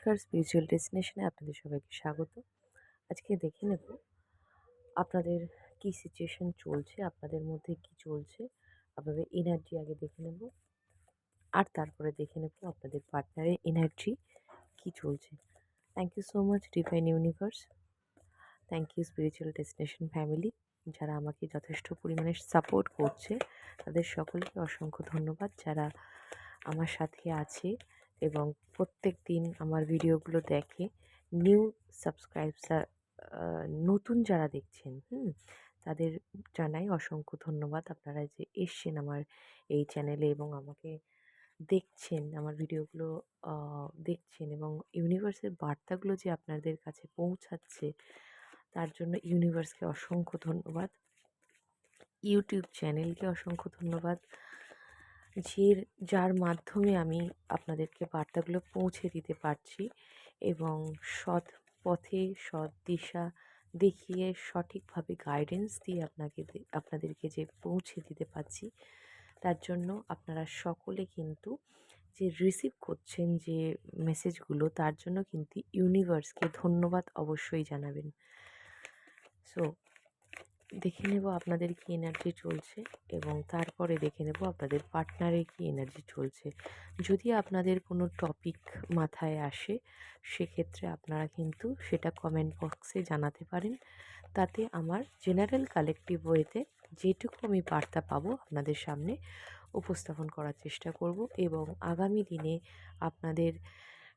নমস্কার স্পিরিচুয়াল ডেস্টিনেশনে আপনাদের সবাইকে স্বাগত। আজকে দেখে নেব আপনাদের কি সিচুয়েশন চলছে, আপনাদের মধ্যে কি চলছে, আপনাদের এনার্জি আগে দেখে নেব। আর তারপরে দেখে নেব আপনাদের পার্টনারের এনার্জি কি চলছে। Thank you so much divine universe thank you spiritual destination family যারা আমাকে যথেষ্ট পরিমাণে সাপোর্ট করছে, তাদের সকলকে অসংখ্য ধন্যবাদ। যারা আমার সাথে আছে এবং প্রত্যেক দিন আমার ভিডিওগুলো দেখে নিউ সাবস্ক্রাইবসার নতুন যারা দেখছেন, হুম, তাদের জানাই অসংখ্য ধন্যবাদ। আপনারা যে এসছেন আমার এই চ্যানেলে এবং আমাকে দেখছেন, আমার ভিডিওগুলো দেখছেন এবং ইউনিভার্সের বার্তাগুলো যে আপনাদের কাছে পৌঁছাচ্ছে, তার জন্য ইউনিভার্সকে অসংখ্য ধন্যবাদ। ইউটিউব চ্যানেলকে অসংখ্য ধন্যবাদ। যে যার মাধ্যমে আমি আপনাদেরকে বার্তাগুলো পৌঁছে দিতে পারছি এবং সৎ পথে, সৎ দিশা দেখিয়ে, সঠিকভাবে গাইডেন্স দিয়ে আপনাকে আপনাদেরকে যে পৌঁছে দিতে পারছি, তার জন্য আপনারা সকলে কিন্তু যে রিসিভ করছেন যে মেসেজগুলো তার জন্য কিন্তু ইউনিভার্সকে ধন্যবাদ অবশ্যই জানাবেন। সো দেখে নেব আপনাদের কী এনার্জি চলছে এবং তারপরে দেখে নেব আপনাদের পার্টনারের কী এনার্জি চলছে। যদি আপনাদের কোনো টপিক মাথায় আসে, সেক্ষেত্রে আপনারা কিন্তু সেটা কমেন্ট বক্সে জানাতে পারেন। তাতে আমার জেনারেল কালেকটিভ ওয়েতে যেটুকু আমি বার্তা পাবো আপনাদের সামনে উপস্থাপন করার চেষ্টা করব এবং আগামী দিনে আপনাদের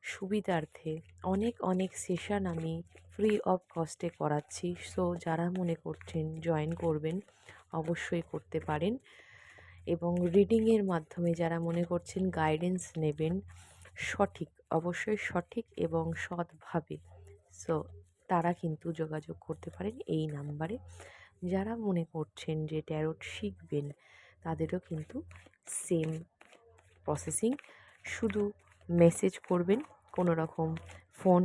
সুবিধার্থে অনেক অনেক সেশন আমি ফ্রি অফ কস্টে করাচ্ছি। সো যারা মনে করছেন জয়েন করবেন, অবশ্যই করতে পারেন। এবং রিডিংয়ের মাধ্যমে যারা মনে করছেন গাইডেন্স নেবেন, সঠিক, অবশ্যই সঠিক এবং সৎভাবে। সো তারা কিন্তু যোগাযোগ করতে পারেন এই নাম্বারে যারা মনে করছেন যে ট্যারোট শিখবেন, তাদেরও কিন্তু সেম প্রসেসিং শুধু মেসেজ করবেন, কোনো রকম ফোন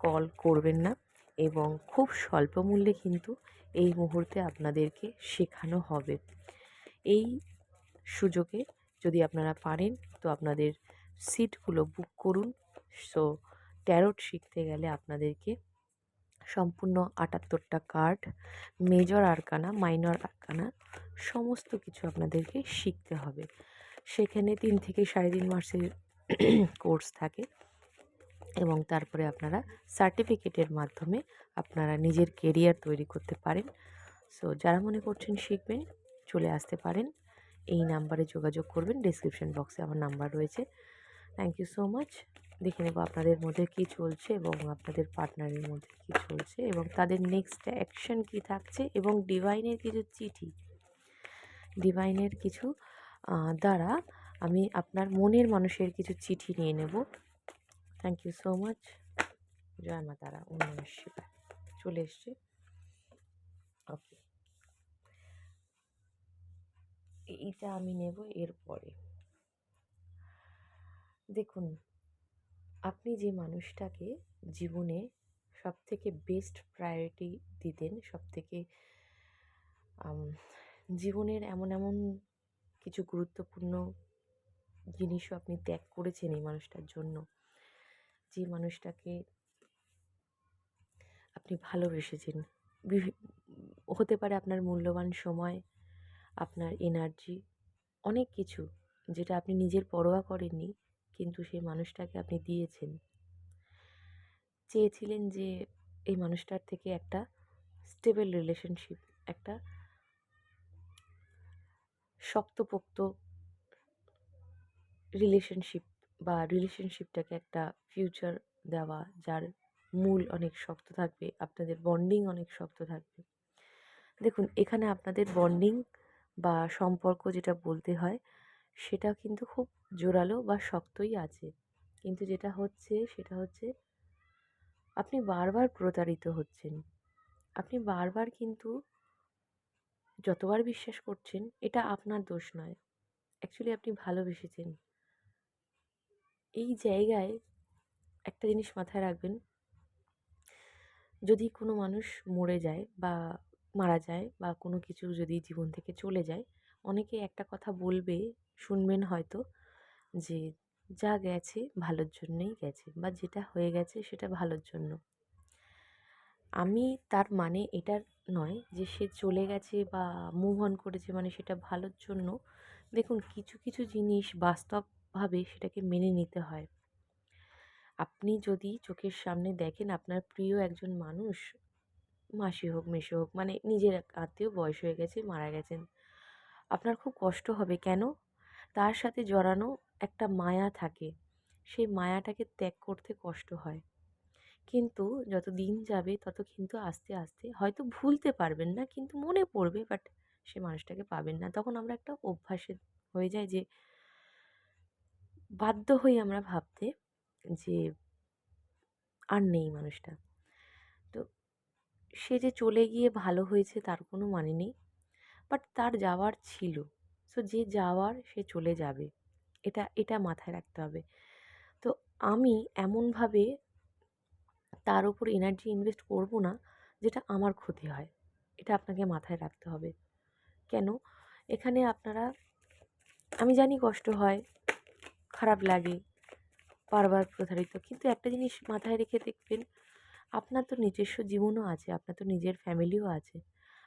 কল করবেন না এবং খুব স্বল্প মূল্যে কিন্তু এই মুহূর্তে আপনাদেরকে শেখানো হবে। এই সুযোগে যদি আপনারা পারেন, তো আপনাদের সিটগুলো বুক করুন। সো ট্যারোট শিখতে গেলে আপনাদেরকে সম্পূর্ণ আটাত্তরটা card major arcana minor arcana সমস্ত কিছু আপনাদেরকে শিখতে হবে। সেখানে তিন থেকে সাড়ে তিন মাসের কোর্স থাকে এবং তারপরে আপনারা সার্টিফিকেটের মাধ্যমে আপনারা নিজের কেরিয়ার তৈরি করতে পারেন। সো, যারা মনে করছেন শিখবেন, চলে আসতে পারেন। এই নাম্বারে যোগাযোগ করবেন ডিসক্রিপশন বক্সে আমার নাম্বার রয়েছে। থ্যাংক ইউ সো মাচ দেখে নেব আপনাদের মধ্যে কী চলছে এবং আপনাদের পার্টনারের মধ্যে কী চলছে এবং তাদের নেক্সট অ্যাকশন কী থাকছে এবং ডিভাইনের কিছু চিঠি। ডিভাইনের কিছু দ্বারা আমি আপনার মনের মানুষের কিছু চিঠি নিয়ে নেব। থ্যাংক ইউ সো মাচ জয় মা তারা অন্য শিবা চলে এসছে। ওকে এইটা আমি নেব এরপরে। দেখুন, আপনি যে মানুষটাকে জীবনে সব থেকে বেস্ট প্রায়োরিটি দিতেন সব থেকে জীবনের এমন এমন কিছু গুরুত্বপূর্ণ জিনিসও আপনি ত্যাগ করেছেন এই মানুষটার জন্য। যে মানুষটাকে আপনি ভালোবেসেছেন হতে পারে আপনার মূল্যবান সময়, আপনার এনার্জি অনেক কিছু যেটা আপনি নিজের পরোয়া করেননি, কিন্তু সেই মানুষটাকে আপনি দিয়েছেন। চেয়েছিলেন যে এই মানুষটার থেকে একটা স্টেবল রিলেশনশিপ একটা শক্তপোক্ত রিলেশনশিপ বা রিলেশনশিপটাকে একটা ফিউচার দেওয়া, যার মূল অনেক শক্ত থাকবে, আপনাদের বন্ডিং অনেক শক্ত থাকবে। দেখুন, এখানে আপনাদের বন্ডিং বা সম্পর্ক যেটা বলতে হয়, সেটা কিন্তু খুব জোরালো বা শক্তই আছে। কিন্তু যেটা হচ্ছে, সেটা হচ্ছে আপনি বারবার প্রতারিত হচ্ছেন। আপনি বারবার কিন্তু যতবার বিশ্বাস করছেন, এটা আপনার দোষ নয়। অ্যাকচুয়ালি আপনি ভালোবেসেছেন। এই জায়গায় একটা জিনিস মাথায় রাখবেন। যদি কোনো মানুষ মরে যায় বা মারা যায় বা কোনো কিছু যদি জীবন থেকে চলে যায়, অনেকে একটা কথা বলবে, শুনবেন হয়তো যে যা গেছে ভালোর জন্যই গেছে বা যেটা হয়ে গেছে সেটা ভালোর জন্য। আমি তার মানে এটা নয় যে সে চলে গেছে বা মুভ অন করেছে মানে সেটা ভালোর জন্য। দেখুন, কিছু কিছু জিনিস বাস্তবভাবে সেটাকে মেনে নিতে হয়। আপনি যদি চোখের সামনে দেখেন আপনার প্রিয় একজন মানুষ, মাসি হোক, মেসো হোক মানে নিজের আত্মীয় বয়স হয়ে গেছে, মারা গেছেন, আপনার খুব কষ্ট হবে। কেন? তার সাথে জড়ানো একটা মায়া থাকে। সেই মায়াটাকে ত্যাগ করতে কষ্ট হয়। কিন্তু যত দিন যাবে, তত কিন্তু আস্তে আস্তে হয়তো ভুলতে পারবেন না, কিন্তু মনে পড়বে, বাট সে মানুষটাকে পাবেন না। তখন আমরা একটা অভ্যাসে হয়ে যায় যে বাধ্য হই আমরা ভাবতে যে আর নেই মানুষটা। তো সে যে চলে গিয়ে ভালো হয়েছে তার কোনো মানে নেই। বাট তার যাওয়ার ছিল। সো যে যাওয়ার সে চলে যাবে। এটা এটা মাথায় রাখতে হবে। তো আমি এমনভাবে তার উপর এনার্জি ইনভেস্ট করব না যেটা আমার ক্ষতি হয়। এটা আপনাকে মাথায় রাখতে হবে। কেন? এখানে আপনারা, আমি জানি কষ্ট হয়। খারাপ লাগে বারবার প্রতারিত। কিন্তু একটা জিনিস মাথায় রেখে দেখবেন, আপনার তো নিজস্ব জীবনও আছে, আপনার তো নিজের ফ্যামিলিও আছে।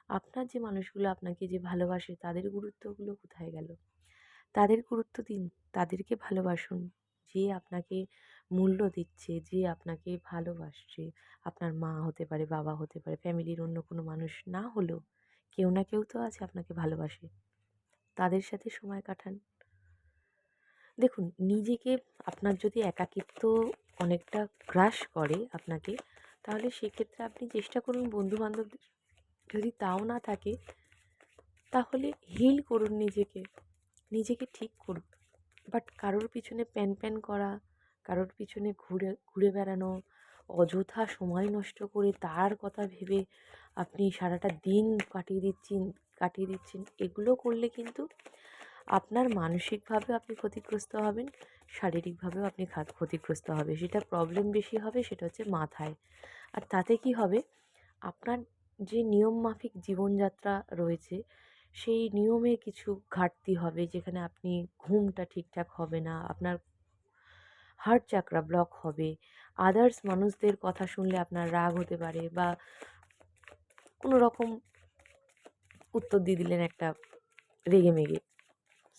আপনার যে মানুষগুলো আপনাকে যে ভালোবাসে, তাদের গুরুত্বগুলো কোথায় গেল? তাদের গুরুত্ব দিন, তাদেরকে ভালোবাসুন, যে আপনাকে মূল্য দিচ্ছে, যে আপনাকে ভালোবাসছে। আপনার মা হতে পারে, বাবা হতে পারে, ফ্যামিলির অন্য কোনো মানুষ না হলেও কেউ না কেউ তো আছে আপনাকে ভালোবাসে। তাদের সাথে সময় কাটান। দেখুন, নিজেকে আপনার যদি একাকিত্ব অনেকটা গ্রাস করে আপনাকে, তাহলে সেক্ষেত্রে আপনি চেষ্টা করুন বন্ধুবান্ধবদের যদি তাও না থাকে, তাহলে হিল করুন নিজেকে নিজেকে ঠিক করুন। বাট কারোর পিছনে প্যান প্যান করা, কারোর পিছনে ঘুরে ঘুরে বেড়ানো, অযথা সময় নষ্ট করে তার কথা ভেবে আপনি সারাটা দিন কাটিয়ে দিচ্ছেন কাটিয়ে দিচ্ছেন, এগুলো করলে কিন্তু আপনার মানসিকভাবে আপনি ক্ষতিগ্রস্ত হবেন, শারীরিকভাবেও আপনি ক্ষতিগ্রস্ত হবে। সেটা প্রবলেম বেশি হবে সেটা হচ্ছে মাথায়। আর তাতে কি হবে? আপনার যে নিয়ম মাফিক জীবনযাত্রা রয়েছে, সেই নিয়মে কিছু ঘাটতি হবে যেখানে আপনি ঘুমটা ঠিকঠাক হবে না, আপনার হার্ট চাকরা ব্লক হবে আদার্স মানুষদের কথা শুনলে আপনার রাগ হতে পারে বা কোনো রকম উত্তর দিয়ে দিলেন একটা রেগে মেগে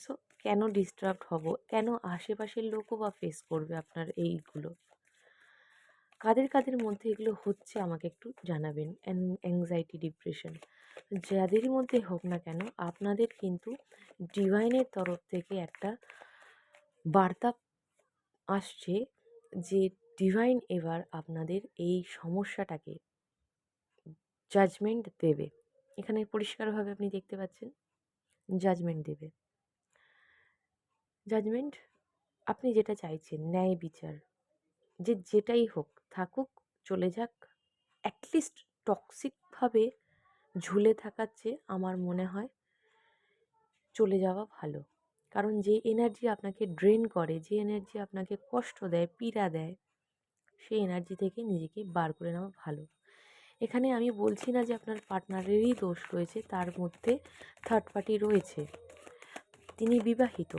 সো কেন ডিস্টার্বড হব? কেন আশেপাশের লোকও বা ফেস করবে আপনার এইগুলো? কাদের কাদের মধ্যে এগুলো হচ্ছে আমাকে একটু জানাবেন? অ্যাংজাইটি ডিপ্রেশন যাদেরই মধ্যে হোক না কেন, আপনাদের কিন্তু ডিভাইনের তরফ থেকে একটা বার্তা আসছে যে ডিভাইন এবার আপনাদের এই সমস্যাটাকে জাজমেন্ট দেবে। এখানে পরিষ্কারভাবে আপনি দেখতে পাচ্ছেন জাজমেন্ট দেবে। জাজমেন্ট আপনি যেটা চাইছেন, ন্যায় বিচার। যে যেটাই হোক, থাকুক, চলে যাক। অ্যাটলিস্ট টক্সিকভাবে ঝুলে থাকার চেয়ে আমার মনে হয় চলে যাওয়া ভালো। কারণ যে এনার্জি আপনাকে ড্রেন করে, যে এনার্জি আপনাকে কষ্ট দেয়, পীড়া দেয়, সেই এনার্জি থেকে নিজেকে বার করে নেওয়া ভালো। এখানে আমি বলছি না যে আপনার পার্টনারেরই দোষ রয়েছে, তার মধ্যে থার্ড পার্টি রয়েছে। তিনি বিবাহিত।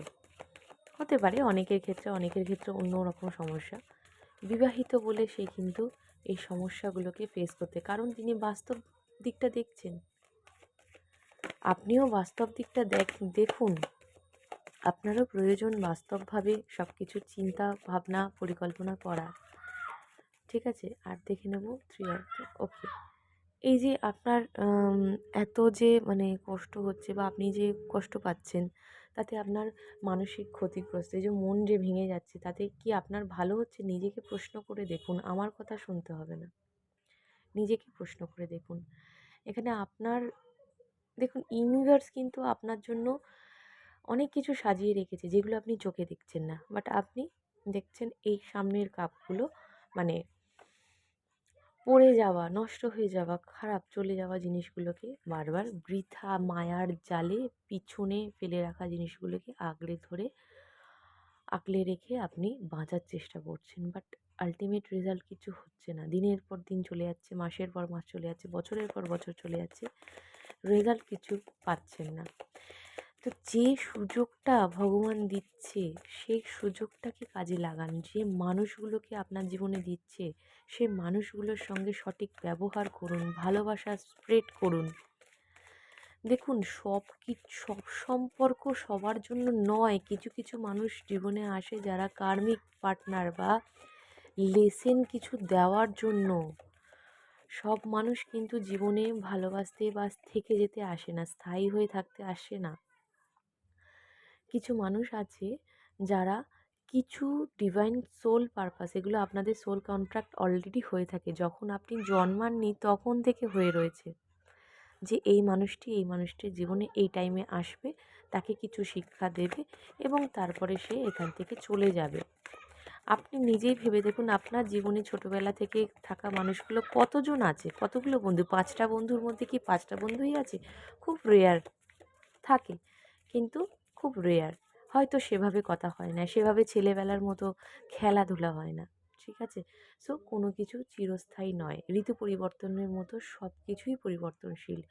হতে পারে অনেকের ক্ষেত্রে অনেকের ক্ষেত্রে অন্য রকম সমস্যা। বিবাহিত বলে সে কিন্তু এই সমস্যাগুলোকে ফেস করতে, কারণ তিনি বাস্তব দিকটা দেখছেন। আপনিও বাস্তব দিকটা দেখ, দেখুন। আপনারও প্রয়োজন বাস্তবভাবে সব কিছু চিন্তা, ভাবনা, পরিকল্পনা করা ঠিক আছে? আর দেখে নেব থ্রি আর ওকে এই যে আপনার এত যে মানে কষ্ট হচ্ছে বা আপনি যে কষ্ট পাচ্ছেন তাতে আপনার মানসিক ক্ষতিগ্রস্ত, এই যে মন যে ভেঙে যাচ্ছে, তাতে কি আপনার ভালো হচ্ছে? নিজেকে প্রশ্ন করে দেখুন, আমার কথা শুনতে হবে না। নিজেকে প্রশ্ন করে দেখুন। এখানে আপনার, দেখুন ইউনিভার্স কিন্তু আপনার জন্য অনেক কিছু সাজিয়ে রেখেছে, যেগুলো আপনি চোখে দেখছেন না। বাট আপনি দেখছেন এই সামনের কাপগুলো মানে পড়ে যাওয়া, নষ্ট হয়ে যাওয়া, খারাপ চলে যাওয়া জিনিসগুলোকে বারবার বৃথা মায়ার জালে পিছনে ফেলে রাখা জিনিসগুলোকে আগলে ধরে আঁকলে রেখে আপনি বাঁচার চেষ্টা করছেন। বাট আলটিমেট রেজাল্ট কিছু হচ্ছে না। দিনের পর দিন চলে যাচ্ছে, মাসের পর মাস চলে যাচ্ছে, বছরের পর বছর চলে যাচ্ছে রেজাল্ট কিছু পাচ্ছেন না। তো যে সুযোগটা ভগবান দিচ্ছে, সেই সুযোগটাকে কাজে লাগান। যে মানুষগুলোকে আপনার জীবনে দিচ্ছে, সেই মানুষগুলোর সঙ্গে সঠিক ব্যবহার করুন, ভালোবাসা স্প্রেড করুন। দেখুন, সব কি, সব সম্পর্ক সবার জন্য নয়। কিছু কিছু মানুষ জীবনে আসে যারা কার্মিক পার্টনার বা লেসেন কিছু দেওয়ার জন্য। সব মানুষ কিন্তু জীবনে ভালোবাসতে বা থেকে যেতে আসে না, স্থায়ী হয়ে থাকতে আসে না। কিছু মানুষ আছে যারা কিছু ডিভাইন সোল পারপাস এগুলো আপনাদের সোল কন্ট্রাক্ট অলরেডি হয়ে থাকে। যখন আপনি জন্মাননি তখন থেকে হয়ে রয়েছে যে এই মানুষটি এই মানুষটির জীবনে এই টাইমে আসবে, তাকে কিছু শিক্ষা দেবে এবং তারপরে সে এখান থেকে চলে যাবে। আপনি নিজেই ভেবে দেখুন, আপনার জীবনে ছোটোবেলা থেকে থাকা মানুষগুলো কতজন আছে? কতগুলো বন্ধু? পাঁচটা বন্ধুর মধ্যে কি পাঁচটা বন্ধুই আছে? খুব রেয়ার থাকে। কিন্তু খুব রেয়ার হয়তো সেভাবে কথা হয় না, সেভাবে ছেলেবেলার মতো খেলাধুলা হয় না, ঠিক আছে? সো কোনো কিছু চিরস্থায়ী নয়, ঋতু পরিবর্তনের মতো সব কিছুই পরিবর্তনশীল,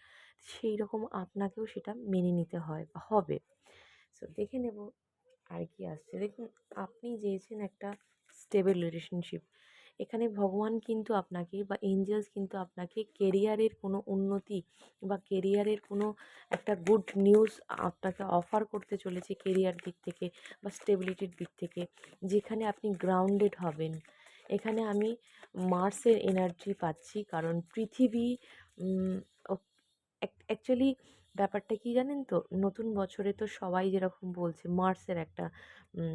সেই রকম আপনাকেও সেটা মেনে নিতে হয় বা হবে। সো দেখে নেব আর কি আসছে। দেখুন, আপনি চেয়েছেন একটা স্টেবল রিলেশনশিপ এখানে ভগবান কিন্তু আপনাকে বা এঞ্জেলস কিন্তু আপনাকে কেরিয়ারের কোনো উন্নতি বা কেরিয়ারের কোনো একটা গুড নিউজ আপনাকে অফার করতে চলেছে কেরিয়ার দিক থেকে বা স্টেবিলিটির দিক থেকে। যেখানে আপনি গ্রাউন্ডেড হবেন। এখানে আমি মার্সের এনার্জি পাচ্ছি। কারণ পৃথিবী অ্যাকচুয়ালি ব্যাপারটা কী জানেন তো? নতুন বছরে তো সবাই যেরকম বলছে মার্সের একটা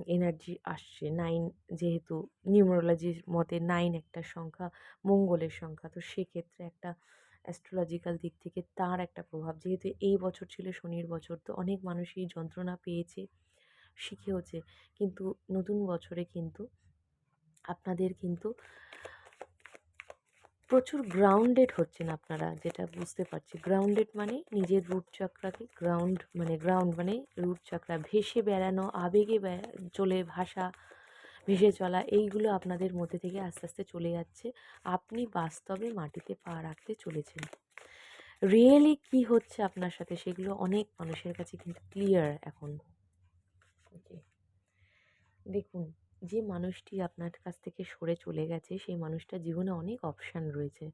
এনার্জি আসছে। নাইন যেহেতু নিউমোরোলজির মতে নাইন একটা সংখ্যা, মঙ্গলের সংখ্যা। তো সেক্ষেত্রে একটা অ্যাস্ট্রোলজিক্যাল দিক থেকে তার একটা প্রভাব। যেহেতু এই বছর ছিল শনির বছর, তো অনেক মানুষই যন্ত্রণা পেয়েছে, শিখেওছে। কিন্তু নতুন বছরে কিন্তু আপনাদের কিন্তু প্রচুর গ্রাউন্ডেড হচ্ছেন আপনারা, যেটা বুঝতে পারছি। গ্রাউন্ডেড মানে নিজের রুট চক্রাকে গ্রাউন্ড মানে গ্রাউন্ড মানে রুট চক্রা ভেসে বেড়ানো, আবেগে চলে ভাষা ভেসে চলা, এইগুলো আপনাদের মধ্যে থেকে আস্তে আস্তে চলে যাচ্ছে। আপনি বাস্তবে মাটিতে পা রাখতে চলেছেন। রিয়েলি কি হচ্ছে আপনার সাথে সেগুলো অনেক মানুষের কাছে কিন্তু ক্লিয়ার এখন। দেখুন যে মানুষটি আপনার কাছ থেকে সরে চলে গেছে, সেই মানুষটার জীবনে অনেক অপশান রয়েছে।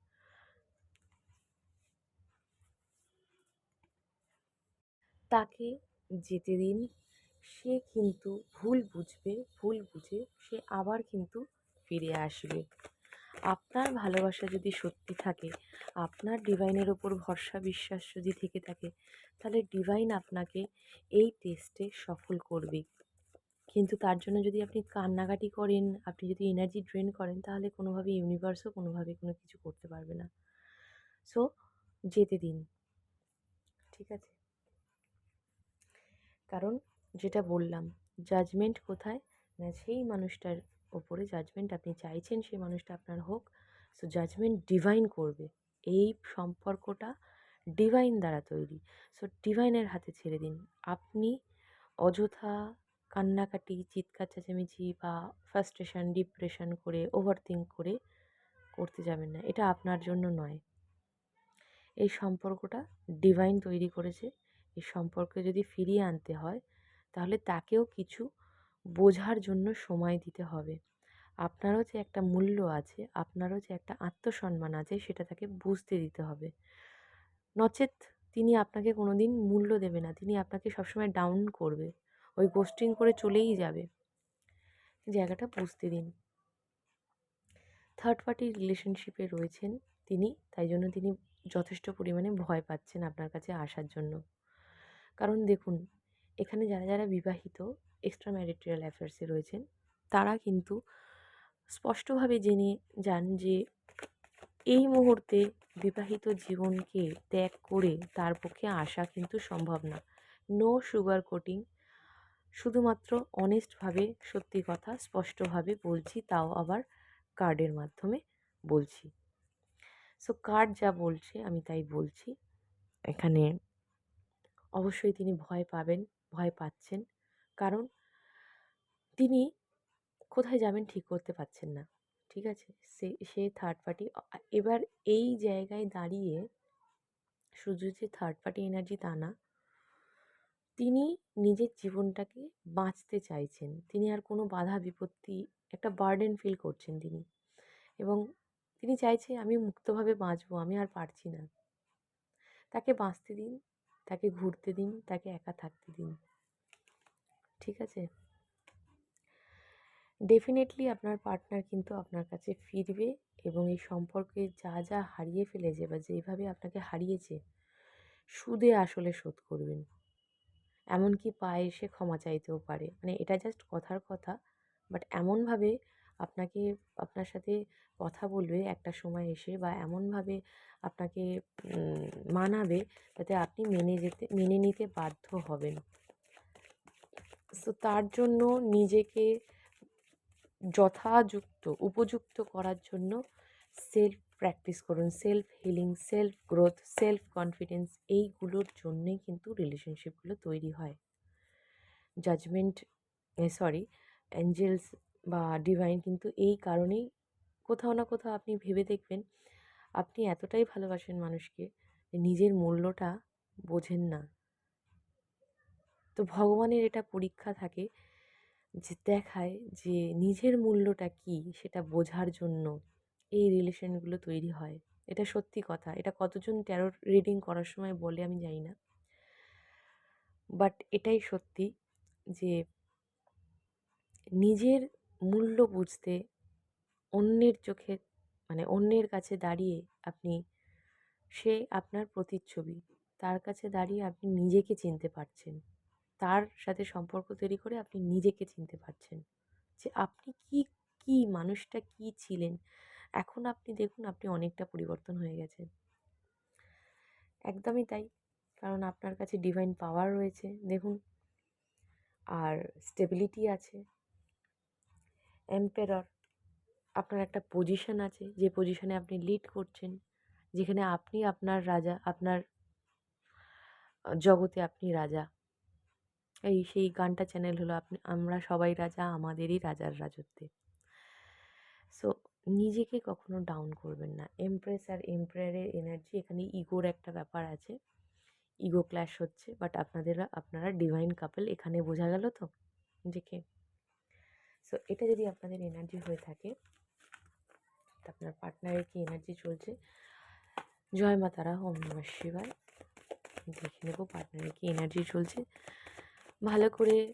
তাকে যেতে দিন, সে কিন্তু ভুল বুঝবে, ভুল বুঝে সে আবার কিন্তু ফিরে আসবে। আপনার ভালোবাসা যদি সত্যি থাকে, আপনার ডিভাইনের ওপর ভরসা, বিশ্বাস যদি থেকে থাকে, তাহলে ডিভাইন আপনাকে এই টেস্টে সফল করবে। কিন্তু তার জন্য যদি আপনি কান্নাকাটি করেন, আপনি যদি এনার্জি ড্রেন করেন, তাহলে কোনোভাবে ইউনিভার্সও কোনোভাবে কোনো কিছু করতে পারবে না। সো যেতে দিন। ঠিক আছে? কারণ যেটা বললাম জাজমেন্ট কোথায়? না, সেই মানুষটার ওপরে জাজমেন্ট আপনি চাইছেন, সেই মানুষটা আপনার হোক। সো জাজমেন্ট ডিভাইন করবে। এই সম্পর্কটা ডিভাইন দ্বারা তৈরি। সো ডিভাইনের হাতে ছেড়ে দিন। আপনি অযথা কান্নাকাটি, চিৎকার, চেঁচামেচি বা ফার্স্ট্রেশন ডিপ্রেশন করে ওভার থিঙ্ক করে করতে যাবেন না। এটা আপনার জন্য নয়। এই সম্পর্কটা ডিভাইন তৈরি করেছে। এই সম্পর্কে যদি ফিরিয়ে আনতে হয়, তাহলে তাকেও কিছু বোঝার জন্য সময় দিতে হবে। আপনারও যে একটা মূল্য আছে, আপনারও যে একটা আত্মসম্মান আছে, সেটা তাকে বুঝতে দিতে হবে। নচেত তিনি আপনাকে কোনো দিন মূল্য দেবে না। তিনি আপনাকে সবসময় ডাউন করবে। ওই গোস্টিং করে চলেই যাবে। জায়গাটা বুঝতে দিন। থার্ড পার্টি রিলেশনশিপে রয়েছেন তিনি, তাই জন্য তিনি যথেষ্ট পরিমাণে ভয় পাচ্ছেন আপনার কাছে আসার জন্য। কারণ দেখুন, এখানে যারা যারা বিবাহিত এক্সট্রা ম্যারিটাল অ্যাফেয়ার্সে রয়েছেন, তারা কিন্তু স্পষ্টভাবে জেনে যান যে এই মুহূর্তে বিবাহিত জীবনকে ত্যাগ করে তার পক্ষে আসা কিন্তু সম্ভব না। নো সুগার কোটিং শুধুমাত্র অনেস্টভাবে সত্যি কথা স্পষ্টভাবে বলছি, তাও আবার কার্ডের মাধ্যমে বলছি। সো কার্ড যা বলছে, আমি তাই বলছি। এখানে অবশ্যই তিনি ভয় পাবেন, ভয় পাচ্ছেন। কারণ তিনি কোথায় যাবেন ঠিক করতে পারছেন না, ঠিক আছে? সে সে থার্ড পার্টি এবার এই জায়গায় দাঁড়িয়ে শুধু যে থার্ড পার্টি এনার্জি তা না তিনি নিজের জীবনটাকে বাঁচতে চাইছেন। তিনি আর কোনো বাধা বিপত্তি, একটা বার্ডেন ফিল করছেন তিনি। এবং তিনি চাইছে, আমি মুক্তভাবে বাঁচবো, আমি আর পারছি না। তাকে বাঁচতে দিন, তাকে ঘুরতে দিন, তাকে একা থাকতে দিন। ঠিক আছে? ডেফিনেটলি আপনার পার্টনার কিন্তু আপনার কাছে ফিরবে এবং এই সম্পর্কে যা যা হারিয়ে ফেলেছে বা যেইভাবে আপনাকে হারিয়েছে, সুদে আসলে শোধ করবেন। এমনকি পায়ে এসে ক্ষমা চাইতেও পারে। মানে এটা জাস্ট কথার কথা। বাট এমনভাবে আপনাকে, আপনার সাথে কথা বলবে একটা সময় এসে বা এমনভাবে আপনাকে মানাবে যাতে আপনি মেনে যেতে, মেনে নিতে বাধ্য হবেন। সো তার জন্য নিজেকে যথাযুক্ত, উপযুক্ত করার জন্য সেলফ প্র্যাকটিস করুন self healing self growth self confidence এইগুলোর জন্যেই কিন্তু রিলেশনশিপগুলো তৈরি হয়। জাজমেন্ট সরি অ্যাঞ্জেলস বা ডিভাইন কিন্তু এই কারণেই কোথাও না কোথাও আপনি ভেবে দেখবেন, আপনি এতটাই ভালোবাসেন মানুষকে যে নিজের মূল্যটা বোঝেন না। তো ভগবানের এটা পরীক্ষা থাকে যে দেখায় যে নিজের মূল্যটা কী সেটা বোঝার জন্য। এই রিলেশনগুলো তৈরি হয়। এটা সত্যি কথা। এটা কতজন ট্যারো রিডিং করার সময় বলে আমি জানি না। বাট এটাই সত্যি যে নিজের মূল্য বুঝতে অন্যের চোখে মানে অন্যের কাছে দাঁড়িয়ে আপনি, সে আপনার প্রতিচ্ছবি। তার কাছে দাঁড়িয়ে আপনি নিজেকে চিনতে পারছেন। তার সাথে সম্পর্ক তৈরি করে আপনি নিজেকে চিনতে পারছেন। যে আপনি কি কি মানুষটা কি ছিলেন? এখন আপনি দেখুন, আপনি অনেকটা পরিবর্তন হয়ে গেছেন। একদমই তাই। কারণ আপনার কাছে ডিভাইন পাওয়ার রয়েছে, দেখুন। আর স্টেবিলিটি আছে। এম্পেরর আপনার একটা পজিশন আছে, যে পজিশনে আপনি লিড করছেন, যেখানে আপনি আপনার রাজা, আপনার জগতে আপনি রাজা। এই সেই গানটা চ্যানেল হলো আপনি, আমরা সবাই রাজা, আমাদেরই রাজার রাজত্বে। সো নিজেকে কখনো ডাউন করবেন না। এমপ্রেস আর এমপ্রেয়ারের এনার্জি এখানে ইগোর একটা ব্যাপার আছে। ইগো ক্ল্যাশ হচ্ছে বাট আপনাদের, আপনারা ডিভাইন কাপল এখানে বোঝা গেল তো? নিজেকে সো এটা যদি আপনাদের এনার্জি হয়ে থাকে আপনার পার্টনারের কি এনার্জি চলছে? জয় মা তারা, ওম নম শিবায়। দেখে নেব পার্টনারের কি এনার্জি চলছে। ভালো করে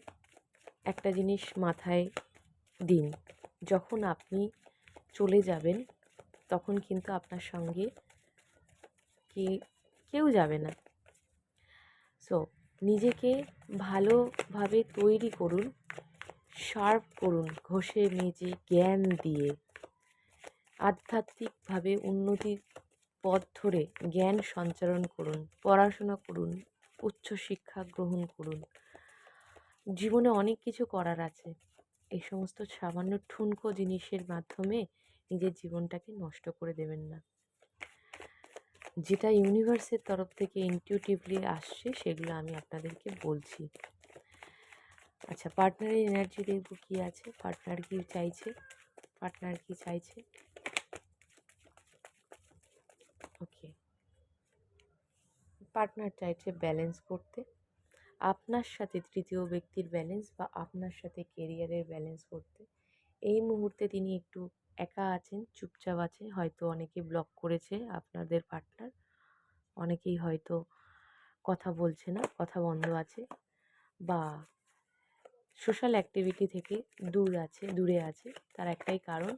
একটা জিনিস মাথায় দিন। যখন আপনি চলে যাবেন, তখন কিন্তু আপনার সঙ্গে কি, কেউ যাবে না। সো নিজেকে ভালোভাবে তৈরি করুন শার্প করুন, ঘষে মেজে জ্ঞান দিয়ে। আধ্যাত্মিকভাবে উন্নতির পথ ধরে জ্ঞান সঞ্চারণ করুন, পড়াশোনা করুন উচ্চশিক্ষা গ্রহণ করুন। জীবনে অনেক কিছু করার আছে। এই সমস্ত সামান্য ঠুনকো জিনিসের মাধ্যমে নিজের জীবনটাকে নষ্ট করে দেবেন না। যেটা ইউনিভার্সের তরফ থেকে ইনটিউটিভলি আসছে, সেগুলো আমি আপনাদেরকে বলছি। আচ্ছা পার্টনারের এনার্জি দেখব কী আছে? পার্টনার কি চাইছে? পার্টনার কি চাইছে? ওকে পার্টনার চাইছে ব্যালেন্স করতে। আপনার সাথে তৃতীয় ব্যক্তির ব্যালেন্স বা আপনার সাথে কেরিয়ারের ব্যালেন্স করতে। এই মুহূর্তে তিনি একটু একা আছেন, চুপচাপ আছে হয়তো অনেকে ব্লক করেছে আপনাদের পার্টনার। অনেকেই হয়তো কথা বলছে না, কথা বন্ধ আছে বা সোশ্যাল অ্যাক্টিভিটি থেকে দূর আছে, দূরে আছে। তার একটাই কারণ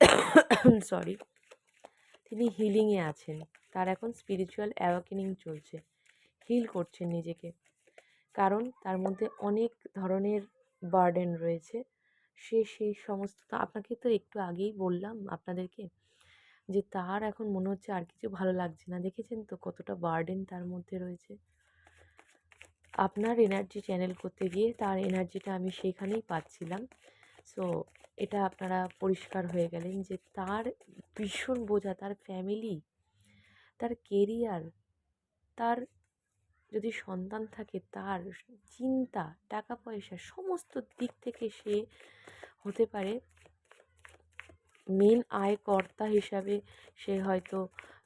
সরি, তিনি হিলিংয়ে আছেন। তার এখন স্পিরিচুয়াল অ্যাওয়াকেনিং চলছে। হিল করছেন নিজেকে। কারণ তার মধ্যে অনেক ধরনের বার্ডেন রয়েছে। সে সেই সমস্ত আপনাকে তো একটু আগেই বললাম আপনাদেরকে যে তার এখন মনে হচ্ছে আর কিছু ভালো লাগছে না। দেখেছেন তো কতটা বার্ডেন তার মধ্যে রয়েছে? আপনার এনার্জি চ্যানেল করতে গিয়ে তার এনার্জিটা আমি সেইখানেই পাচ্ছিলাম। সো এটা আপনারা পরিষ্কার হয়ে গেলেন যে তার ভীষণ বোঝা, তার ফ্যামিলি তার কেরিয়ার তার যদি সন্তান থাকে তার চিন্তা টাকা পয়সা সমস্ত দিক থেকে সে হতে পারে। মেন আয়কর্তা হিসাবে সে হয়তো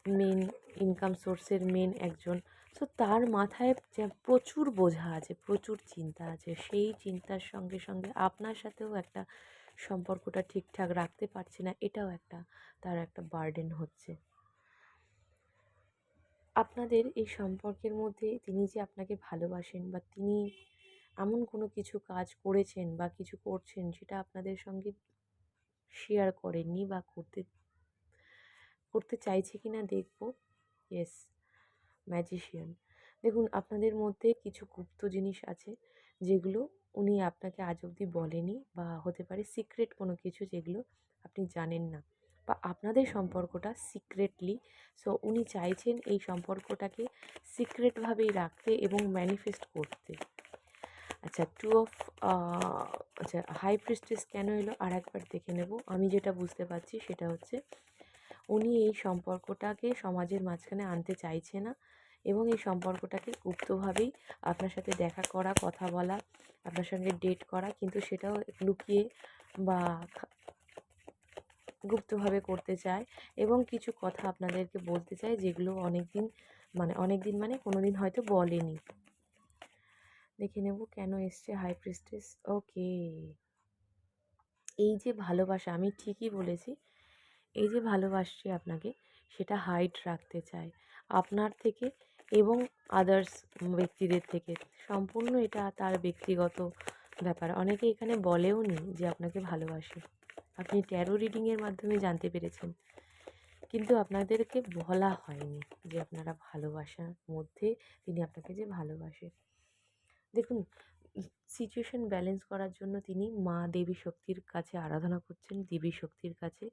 মেন ইনকাম সোর্সের মেন একজন। সো তার মাথায় যে প্রচুর বোঝা আছে, প্রচুর চিন্তা আছে। সেই চিন্তার সঙ্গে সঙ্গে আপনার সাথেও একটা সম্পর্কটা ঠিকঠাক রাখতে পারছে না, এটাও একটা, তার একটা বার্ডেন হচ্ছে। আপনাদের এই সম্পর্কের মধ্যে তিনি যে আপনাকে ভালোবাসেন বা তিনি এমন কোনো কিছু কাজ করেছেন বা কিছু করছেন সেটা আপনাদের সঙ্গে শেয়ার করেননি বা করতে করতে চাইছে কি না দেখব। ইয়েস ম্যাজিশিয়ান দেখুন, আপনাদের মধ্যে কিছু গুপ্ত জিনিস আছে যেগুলো উনি আপনাকে আজ অবধি বলেনি বা হতে পারে সিক্রেট কোনো কিছু যেগুলো আপনি জানেন না। বা আপনাদের সম্পর্কটা সিক্রেটলি সো উনি চাইছেন এই সম্পর্কটাকে সিক্রেটভাবেই রাখতে এবং ম্যানিফেস্ট করতে। আচ্ছা টু অফ আচ্ছা হাই প্রিস্টেস কেন এলো আর একবার দেখে নেব। আমি যেটা বুঝতে পারছি সেটা হচ্ছে, উনি এই সম্পর্কটাকে সমাজের মাঝখানে আনতে চাইছে না এবং এই সম্পর্কটাকে গুপ্তভাবেই আপনার সাথে দেখা করা, কথা বলা, আপনার সঙ্গে ডেট করা, কিন্তু সেটাও লুকিয়ে বা গুপ্তভাবে করতে চায় এবং কিছু কথা আপনাদেরকে বলতে চায় যেগুলো অনেক দিন মানে অনেক দিন মানে কোনো দিন হয়তো বলেনি। দেখে নেব কেন এসছে হাই প্রিস্টেস ওকে এই যে ভালোবাসা, আমি ঠিকই বলেছি। এই যে ভালোবাসছি আপনাকে, সেটা হাইট রাখতে চাই আপনার থেকে এবং আদার্স ব্যক্তিদের থেকে। সম্পূর্ণ এটা তার ব্যক্তিগত ব্যাপার। অনেকে এখানে বলেও নি যে আপনাকে ভালোবাসে। আপনি ট্যারো রিডিংয়ের মাধ্যমে জানতে পেরেছেন। কিন্তু আপনাদেরকে বলা হয়নি যে আপনারা ভালোবাসার মধ্যে তিনি আপনাকে যে ভালোবাসে। দেখুন সিচুয়েশন ব্যালেন্স করার জন্য তিনি মা দেবী শক্তির কাছে আরাধনা করছেন। দেবী শক্তির কাছে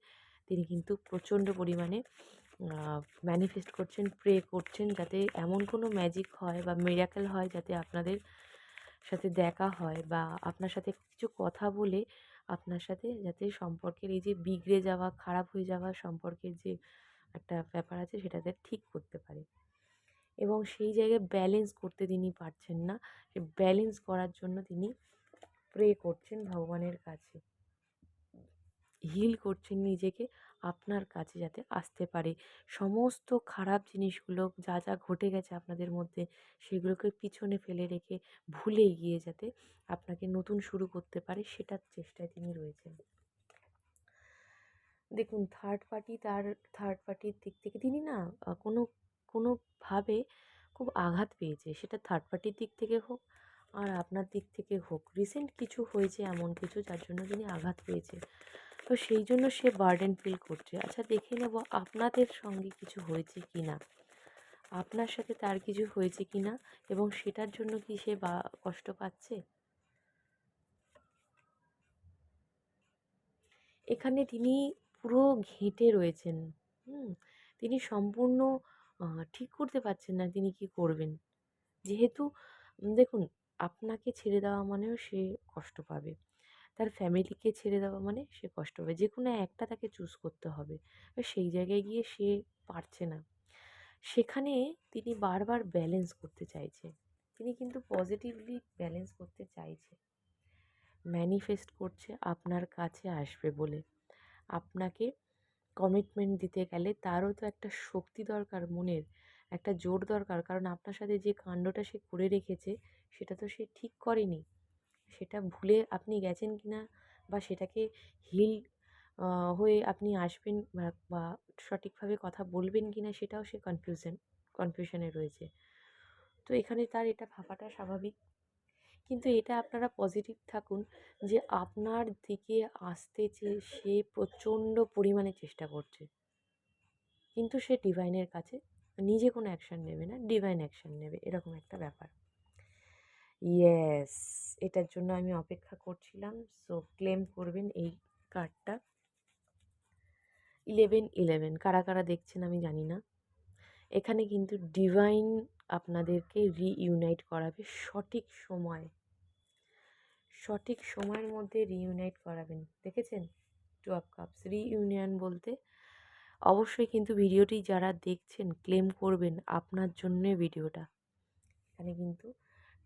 তিনি কিন্তু প্রচণ্ড পরিমাণে ম্যানিফেস্ট করছেন প্রে করছেন যাতে এমন কোনো ম্যাজিক হয় বা মেরাকেল হয় যাতে আপনাদের সাথে দেখা হয় বা আপনার সাথে কিছু কথা বলে আপনার সাথে যাতে সম্পর্কের এই যে বিগড়ে যাওয়া, খারাপ হয়ে যাওয়া সম্পর্কের যে একটা ব্যাপার আছে সেটাতে ঠিক করতে পারে। এবং সেই জায়গায় ব্যালেন্স করতে তিনি পারছেন না। সে ব্যালেন্স করার জন্য তিনি প্রে করছেন ভগবানের কাছে। হিল করছেন নিজেকে। আপনার কাছে যাতে আসতে পারে। সমস্ত খারাপ জিনিসগুলো যা যা ঘটে গেছে আপনাদের মধ্যে, সেগুলোকে পিছনে ফেলে রেখে ভুলে গিয়ে যাতে আপনাকে নতুন শুরু করতে পারে, সেটার চেষ্টায় তিনি রয়েছেন। দেখুন থার্ড পার্টি তার থার্ড পার্টির দিক থেকে তিনি না কোনো, কোনোভাবে খুব আঘাত পেয়েছে। সেটা থার্ড পার্টির দিক থেকে হোক আর আপনার দিক থেকে হোক। রিসেন্ট কিছু হয়েছে এমন কিছু যার জন্য তিনি আঘাত পেয়েছে। তো সেই জন্য সে বার্ডেন ফিল করছে। আচ্ছা দেখে নেব আপনাদের সঙ্গে কিছু হয়েছে কি না আপনার সাথে তার কিছু হয়েছে কি না এবং সেটার জন্য কি সে বা, কষ্ট পাচ্ছে? এখানে তিনি পুরো ঘেঁটে রয়েছেন। হুম, তিনি সম্পূর্ণ ঠিক করতে পারছেন না তিনি কি করবেন। যেহেতু দেখুন, আপনাকে ছেড়ে দেওয়া মানেও সে কষ্ট পাবে। তার ফ্যামিলিকে ছেড়ে দেওয়া মানে সে কষ্ট হবে যে কোনো একটা তাকে চুজ করতে হবে। সেই জায়গায় গিয়ে সে পারছে না। সেখানে তিনি বারবার ব্যালেন্স করতে চাইছে। তিনি কিন্তু পজিটিভলি ব্যালেন্স করতে চাইছে। ম্যানিফেস্ট করছে, আপনার কাছে আসবে বলে। আপনাকে কমিটমেন্ট দিতে গেলে তারও তো একটা শক্তি দরকার, মনের একটা জোর দরকার। কারণ আপনার সাথে যে কাণ্ডটা সে করে রেখেছে, সেটা তো সে ঠিক করেনি। সেটা ভুলে আপনি গেছেন কি না বা সেটাকে হিল হয়ে আপনি আসবেন বা সঠিকভাবে কথা বলবেন কি না সেটাও সে কনফিউশন কনফিউশনে রয়েছে। তো এখানে তার এটা ভাবাটা স্বাভাবিক। কিন্তু এটা আপনারা পজিটিভ থাকুন যে আপনার দিকে আসতে চেয়ে সে প্রচণ্ড পরিমাণে চেষ্টা করছে। কিন্তু সে ডিভাইনের কাছে নিজে কোনো অ্যাকশান নেবে না ডিভাইন অ্যাকশান নেবে, এরকম একটা ব্যাপার। ইয়েস এটার জন্য আমি অপেক্ষা করছিলাম। সো ক্লেম করবেন এই কার্ডটা ইলেভেন ইলেভেন কারা কারা দেখছেন আমি জানি না। এখানে কিন্তু ডিভাইন আপনাদেরকে রিইউনাইট করাবে সঠিক সময়। সঠিক সময়ের মধ্যে রিইউনাইট করাবেন, দেখেছেন? টু অফ কাপস রিইউনিয়ন বলতে অবশ্যই কিন্তু ভিডিওটি যারা দেখছেন ক্লেম করবেন আপনার জন্যে ভিডিওটা এখানে কিন্তু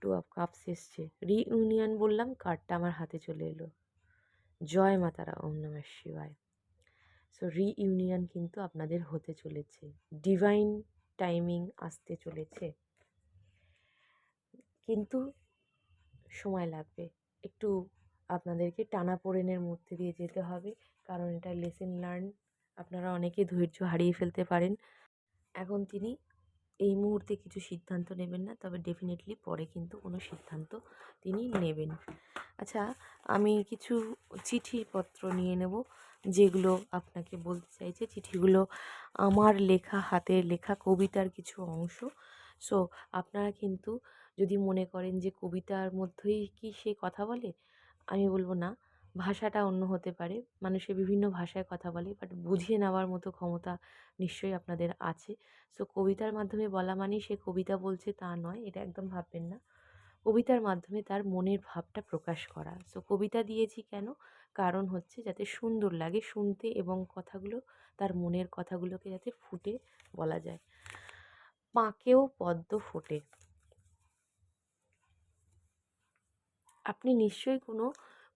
টু অফ কাপস এসছে। রিইউনিয়ন বললাম, কার্ডটা আমার হাতে চলে এলো। জয় মাতারা, ওম নমঃ শিবায়। সো রিইউনিয়ন কিন্তু আপনাদের হতে চলেছে। ডিভাইন টাইমিং আসতে চলেছে। কিন্তু সময় লাগবে। একটু আপনাদেরকে টানা টানাপোড়েনের মধ্যে দিয়ে যেতে হবে। কারণ এটা লেসেন লার্ন আপনারা অনেকে ধৈর্য হারিয়ে ফেলতে পারেন। এখন তিনি এই মুহূর্তে কিছু সিদ্ধান্ত নেবেন না, তবে ডেফিনেটলি পরে কিন্তু কোনো সিদ্ধান্ত তিনি নেবেন। আচ্ছা আমি কিছু চিঠিপত্র নিয়ে নেব, যেগুলো আপনাকে বলতে চাইছে। চিঠিগুলো আমার লেখা হাতের লেখা কবিতার কিছু অংশ। সো আপনারা কিন্তু যদি মনে করেন যে কবিতার মধ্যেই কি সে কথা বলে, আমি বলব না। ভাষাটা অন্য হতে পারে। মানুষে বিভিন্ন ভাষায় কথা বলে বাট বুঝিয়ে নেওয়ার মতো ক্ষমতা নিশ্চয়ই আপনাদের আছে। সো কবিতার মাধ্যমে বলা মানেই সে কবিতা বলছে তা নয়, এটা একদম ভাববেন না। কবিতার মাধ্যমে তার মনের ভাবটা প্রকাশ করা। সো কবিতা দিয়েছি কেন? কারণ হচ্ছে যাতে সুন্দর লাগে শুনতে এবং কথাগুলো, তার মনের কথাগুলোকে যাতে ফুটে বলা যায়। পাঁকেও পদ্ম ফোটে। আপনি নিশ্চয়ই কোনো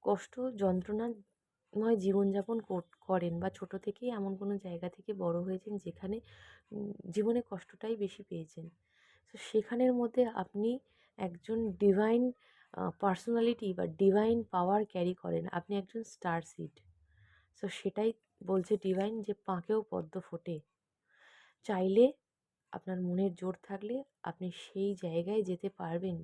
কষ্ট, যন্ত্রণাময় জীবনযাপন করেন বা ছোটো থেকেই এমন কোনো জায়গা থেকে বড় হয়েছেন যেখানে জীবনে কষ্টটাই বেশি পেয়েছেন। তো সেখানের মধ্যে আপনি একজন ডিভাইন পার্সোনালিটি বা ডিভাইন পাওয়ার ক্যারি করেন। আপনি একজন স্টার সিড সো সেটাই বলছে ডিভাইন যে পাঁকেও পদ্ম ফোটে। চাইলে আপনার মনের জোর থাকলে আপনি সেই জায়গায় যেতে পারবেন।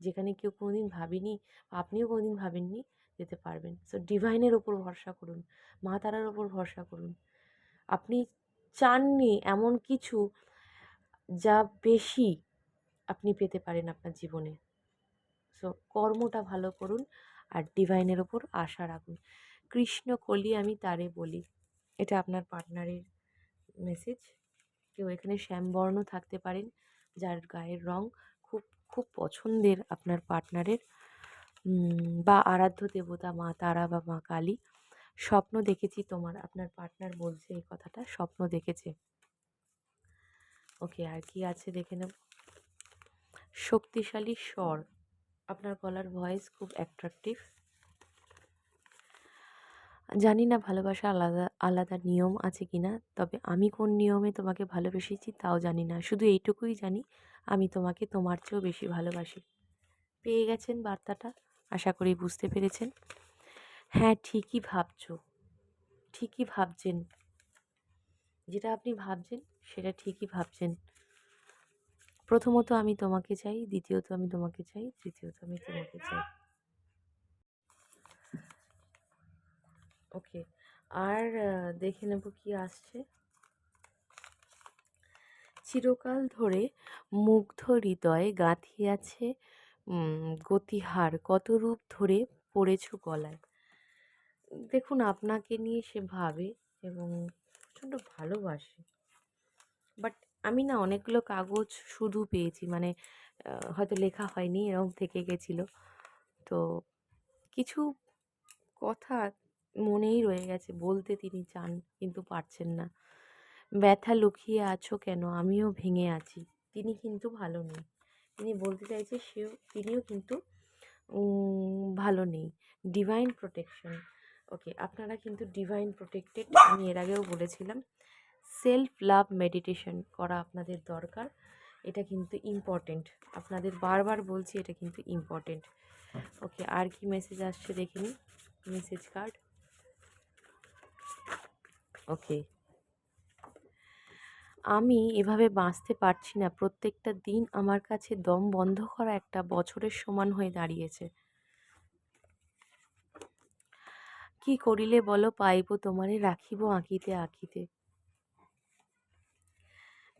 যেখানে কেউ কোনো দিন ভাবেনি আপনিও কোনো দিন ভাবেননি যেতে পারবেন। সো ডিভাইনের ওপর ভরসা করুন মা তারার ওপর ভরসা করুন। আপনি চাননি এমন কিছু যা বেশি আপনি পেতে পারেন আপনার জীবনে। সো কর্মটা ভালো করুন আর ডিভাইনের ওপর আশা রাখুন। কৃষ্ণ কলি আমি তারে বলি, এটা আপনার পার্টনারের মেসেজ কেউ এখানে শ্যামবর্ণ থাকতে পারেন, যার গায়ের রং খুব খুব পছন্দের আপনার পার্টনারের বা আরাধ্য দেবতা, মা তারা বা মা কালী স্বপ্ন দেখেছি তোমার, আপনার পার্টনার বলছে এই কথাটা, স্বপ্ন দেখেছে। ওকে আর কি আছে দেখে নেব? শক্তিশালী স্বর, আপনার গলার ভয়েস খুব অ্যাট্রাকটিভ জানি না ভালোবাসা আলাদা আলাদা নিয়ম আছে কি না তবে আমি কোন নিয়মে তোমাকে ভালোবেসেছি তাও জানি না, শুধু এইটুকুই জানি, আমি তোমাকে তোমার চেয়েও বেশি ভালোবাসি। পেয়ে গেছেন বার্তাটা? আশা করি বুঝতে পেরেছেন। হ্যাঁ ঠিকই ভাবছ। ঠিকই ভাবছেন। যেটা আপনি ভাবছেন, সেটা ঠিকই ভাবছেন। প্রথমত আমি তোমাকে চাই, দ্বিতীয়ত আমি তোমাকে চাই, তৃতীয়ত আমি তোমাকে চাই। ওকে, আর দেখে নেব কি আসছে। চিরকাল ধরে মুগ্ধ হৃদয়ে গাঁথিয়াছে গতিহার, কত রূপ ধরে পড়েছ গলায়। দেখুন, আপনাকে নিয়ে সে ভাবে এবং প্রচণ্ড ভালোবাসে। বাট আমি না অনেকগুলো কাগজ শুধু পেয়েছি মানে হয়তো লেখা হয়নি, এরকম থেকে গেছিল। তো কিছু কথা মনেই রয়ে গেছে, বলতে তিনি চান কিন্তু পারছেন না। ব্যথা লুকিয়ে আছো কেন? আমিও ভেঙে আছি। তিনি কিন্তু ভালো নেই তিনি বলতে চাইছে সেও, তিনিও কিন্তু ভালো নেই। ডিভাইন প্রোটেকশন ওকে আপনারা কিন্তু ডিভাইন প্রোটেক্টেড আমি এর আগেও বলেছিলাম। সেলফ লাভ মেডিটেশন করা আপনাদের দরকার। এটা কিন্তু ইম্পর্টেন্ট আপনাদের বারবার বলছি, এটা কিন্তু ইম্পর্টেন্ট ওকে আর কি মেসেজ আসছে দেখিনি মেসেজ কার্ড ওকে আমি এভাবে বাঁচতে পারছি না। প্রত্যেকটা দিন আমার কাছে দম বন্ধ করা একটা বছরের সমান হয়ে দাঁড়িয়েছে। কি করিলে বলো, পাইব তোমারে, রাখিব আঁকিতে আঁকিতে।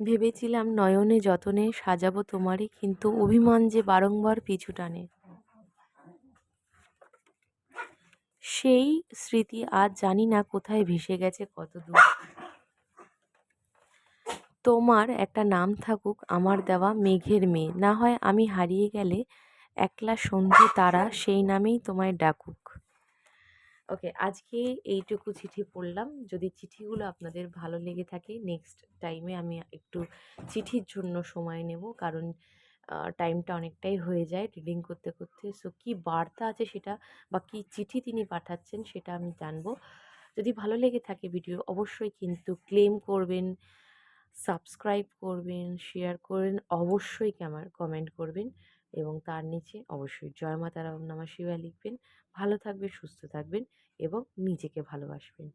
ভেবেছিলাম নয়নে যতনে সাজাবো তোমারই, কিন্তু অভিমান যে বারংবার পিছু টানে। সেই স্মৃতি আজ জানি না কোথায় ভেসে গেছে কত দূর তোমার একটা নাম থাকুক, আমার দেওয়া মেঘের মেয়ে। না হয় আমি হারিয়ে গেলে একলা সন্ধে তারা সেই নামেই তোমায় ডাকুক। ওকে, আজকে এইটুকু চিঠি পড়লাম। যদি চিঠিগুলো আপনাদের ভালো লেগে থাকে নেক্সট টাইমে আমি একটু চিঠির জন্য সময় নেব, কারণ টাইমটা অনেকটাই হয়ে যায় রিডিং করতে করতে। সো কী বার্তা আছে সেটা বা কী চিঠি তিনি পাঠাচ্ছেন সেটা আমি জানব। যদি ভালো লেগে থাকে ভিডিও অবশ্যই কিন্তু ক্লেম করবেন। সাবস্ক্রাইব করবেন শেয়ার করবেন, অবশ্যই ক্যামার কমেন্ট করবেন এবং তার নিচে অবশ্যই জয় মাতারাম নামা শিবা লিখবেন। ভালো থাকবেন, সুস্থ থাকবেন এবং নিজেকে ভালোবাসবেন।